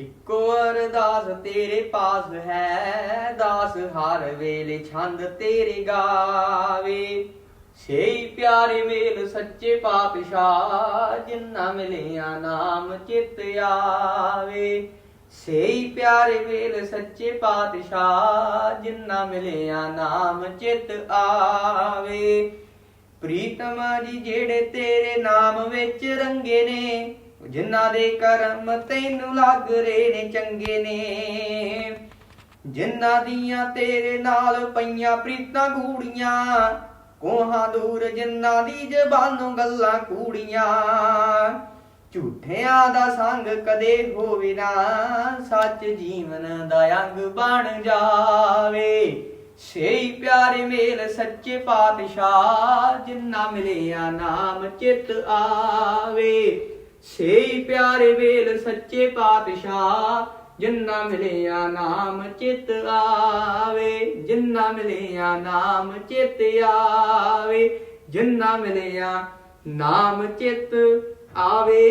ਇੱਕੋ ਅਰਦਾਸ ਤੇਰੇ ਪਾਸ ਹੈ, ਦਾਸ ਹਰ ਵੇਲੇ ਛੰਦ ਤੇਰੇ ਗਾਵੇ। ਸਹੀ ਪਿਆਰੇ ਮੇਲ ਸੱਚੇ ਪਾਤਸ਼ਾਹ ਜਿੰਨਾ ਮਿਲਿਆ ਨਾਮ ਚਿਤ ਆਵੇ। ਸਹੀ ਪਿਆਰੇ ਵੇਲ ਸੱਚੇ ਪਾਤਸ਼ਾਹ ਜਿੰਨਾ ਮਿਲਿਆ ਨਾਮ ਚਿਤ ਆਵੇ। ਪ੍ਰੀਤਮ ਜੀ ਜਿਹੜੇ ਤੇਰੇ ਨਾਮ ਵਿੱਚ ਰੰਗੇ ਨੇ ਜਿਨ੍ਹਾਂ ਦੇ ਕਰਮ ਤੈਨੂੰ ਲੱਗ ਰਹੇ ਨੇ, ਚੰਗੇ ਨੇ। ਜਿਨ੍ਹਾਂ ਦੀਆਂ ਤੇਰੇ ਨਾਲ ਪਈਆਂ ਪ੍ਰੀਤਾਂ ਗੂੜੀਆਂ, ਕੋਹਾਂ ਦੂਰ ਜਿਨ੍ਹਾਂ ਦੀ ਜ਼ਬਾਨੋਂ ਗੱਲਾਂ ਕੂੜੀਆਂ। ਝੂਠਿਆਂ ਦਾ ਸੰਗ ਕਦੇ ਹੋਵੇ ਨਾ, ਸੱਚ ਜੀਵਨ ਦਾ ਅੰਗ ਬਣ ਜਾਵੇ। ਸਹੀ ਪਿਆਰੇ ਮੇਲ ਸੱਚੇ ਪਾਤਸ਼ਾਹ ਜਿੰਨਾ ਮਿਲਿਆ ਨਾਮ ਚਿਤ ਆਵੇ। ਸਹੀ ਪਿਆਰੇ ਵੇਲ ਸੱਚੇ ਪਾਤਸ਼ਾਹ, ਜਿੰਨਾ ਮਿਲਿਆ ਨਾਮ ਚਿਤ ਆਵੇ, ਜਿੰਨਾ ਮਿਲਿਆ ਨਾਮ ਚਿਤ ਆਵੇ, ਜਿੰਨਾ ਮਿਲਿਆ ਨਾਮ ਚਿਤ ਆਵੇ।